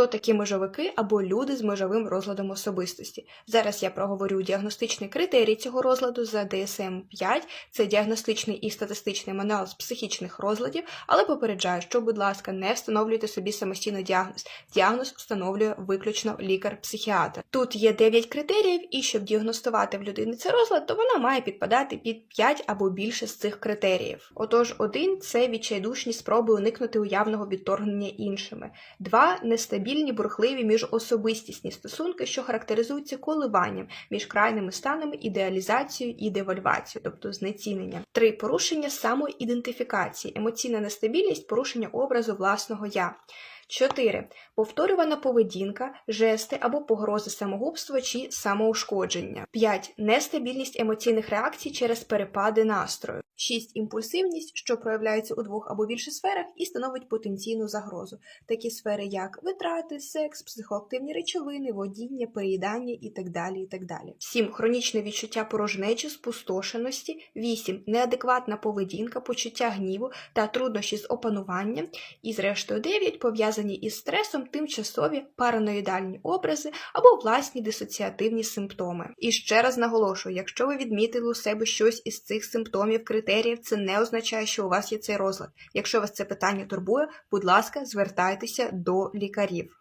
Хто такі межовики або люди з межовим розладом особистості? Зараз я проговорю діагностичний критерій цього розладу за DSM-5. Це діагностичний і статистичний аналіз психічних розладів, але попереджаю, що, будь ласка, не встановлюйте собі самостійно діагноз. Діагноз встановлює виключно лікар-психіатр. Тут є 9 критеріїв, і щоб діагностувати в людини цей розлад, то вона має підпадати під 5 або більше з цих критеріїв. Отож, один це відчайдушні спроби уникнути уявного відторгнення іншими. Два нестабільні, бурхливі міжособистісні стосунки, що характеризуються коливанням між крайними станами, ідеалізацією і девальвацією, тобто знеціненням. Три порушення самоідентифікації, емоційна нестабільність, порушення образу власного я. 4. Повторювана поведінка, жести або погрози самогубства чи самоушкодження. 5. Нестабільність емоційних реакцій через перепади настрою. 6. Імпульсивність, що проявляється у двох або більше сферах і становить потенційну загрозу. Такі сфери, як витрати, секс, психоактивні речовини, водіння, переїдання і так далі. і так далі. 7. Хронічне відчуття порожнечі, спустошеності. 8. Неадекватна поведінка, почуття гніву та труднощі з опануванням. І зрештою 9. Пов'язані із стресом тимчасові параноїдальні образи або власні дисоціативні симптоми. І ще раз наголошую, якщо ви відмітили у себе щось із цих симптомів, критеріїв, це не означає, що у вас є цей розлад. Якщо вас це питання турбує, будь ласка, звертайтеся до лікарів.